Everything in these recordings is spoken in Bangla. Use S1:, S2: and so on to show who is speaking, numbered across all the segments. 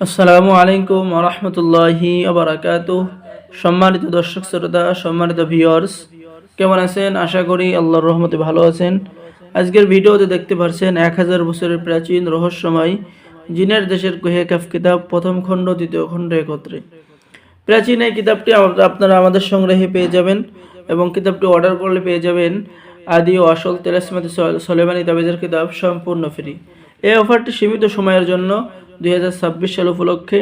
S1: আসসালামু আলাইকুম রহমতুল্লাহি আবরাকাত সম্মানিত দর্শক শ্রোতা, সম্মানিত ভিওর্স কেমন আছেন? আশা করি আল্লাহর রহমতে ভালো আছেন। আজকের ভিডিওতে দেখতে পাচ্ছেন এক হাজার বছরের প্রাচীন রহস্যময় জিনের দেশের কুহে কাফ কিতাব প্রথম খণ্ড, দ্বিতীয় খণ্ড একত্রে। প্রাচীন এই কিতাবটি আপনারা আমাদের সংগ্রহে পেয়ে যাবেন এবং কিতাবটি অর্ডার করলে পেয়ে যাবেন। আদি ও আসল তেলাসমাতি সলেমানি তাবিজের কিতাব সম্পূর্ণ ফ্রি। এই অফারটি সীমিত সময়ের জন্য দুই হাজার ছাব্বিশ সাল উপলক্ষে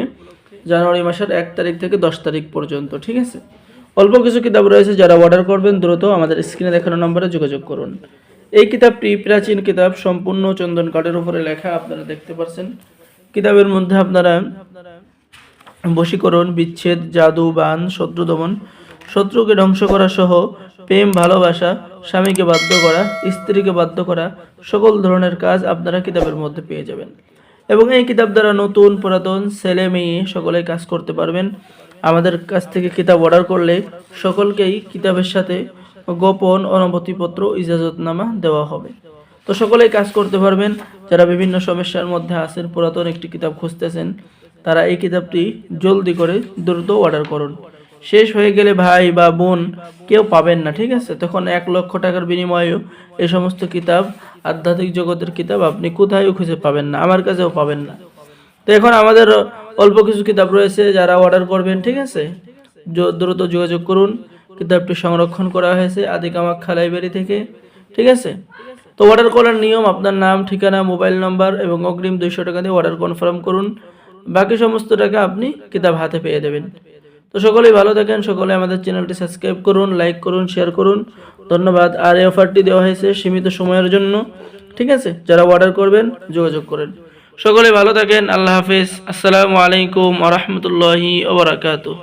S1: জানুয়ারি মাসের এক তারিখ থেকে দশ তারিখ পর্যন্ত, ঠিক আছে? অল্প কিছু কিতাব রয়েছে যারা অর্ডার করবেন, দ্রুত আমাদের স্ক্রিনে দেখানো নম্বরে যোগাযোগ করুন। এই কিতাবটি প্রাচীন কিতাব, সম্পূর্ণ চন্দন কাঠের উপরে লেখা, আপনারা দেখতে পাচ্ছেন কিতাবের মধ্যে আপনারা বশীকরণ, বিচ্ছেদ, জাদু, বান, শত্রু দমন, শত্রুকে ধ্বংস করা সহ প্রেম, ভালোবাসা, স্বামীকে বাধ্য করা, স্ত্রীকে বাধ্য করা সকল ধরনের কাজ আপনারা কিতাবের মধ্যে পেয়ে যাবেন। এবং এই কিতাব দ্বারা নতুন, পুরাতন, ছেলে মেয়ে সকলে কাজ করতে পারবেন। আমাদের কাছ থেকে কিতাব অর্ডার করলে সকলকেই কিতাবের সাথে গোপন অনুমতিপত্র, ইজাজতনামা দেওয়া হবে। তো সকলেই কাজ করতে পারবেন। যারা বিভিন্ন সমস্যার মধ্যে আছেন, পুরাতন একটি কিতাব খুঁজতেছেন, তারা এই কিতাবটি জলদি করে দ্রুত অর্ডার করুন। শেষ হয়ে গেলে ভাই বা বোন কেউ পাবেন না, ঠিক আছে? তখন এক লক্ষ টাকার বিনিময়েও এই সমস্ত কিতাব আধ্যাত্মিক জগতের কিতাব আপনি কোথায়ও খুঁজে পাবেন না, আমার কাছেও পাবেন না। তো এখন আমাদের অল্প কিছু কিতাব রয়েছে যারা অর্ডার করবেন, ঠিক আছে? দ্রুত যোগাযোগ করুন, কিতাবটি সংরক্ষণ করা হয়েছে আদি কামাখ্যা লাইব্রেরি থেকে, ঠিক আছে? তো অর্ডার করার নিয়ম, আপনার নাম, ঠিকানা মোবাইল নাম্বার এবং অগ্রিম দুইশো টাকা দিয়ে অর্ডার কনফার্ম করুন। বাকি সমস্ত টাকা আপনি কিতাব হাতে পেয়ে দেবেন। তো সকলেই ভালো থাকেন, সকলে আমাদের চ্যানেলটি সাবস্ক্রাইব করুন লাইক করুন শেয়ার করুন। ধন্যবাদ। আর এই অফারটি দেওয়া হয়েছে সীমিত সময়ের জন্য। ঠিক আছে? যারা অর্ডার করবেন, যোগাযোগ করেন। সকলে ভালো থাকেন, আল্লাহ হাফিজ। আসসালামু আলাইকুম আ রহমতুল্লাহি ওবরাকাতুহ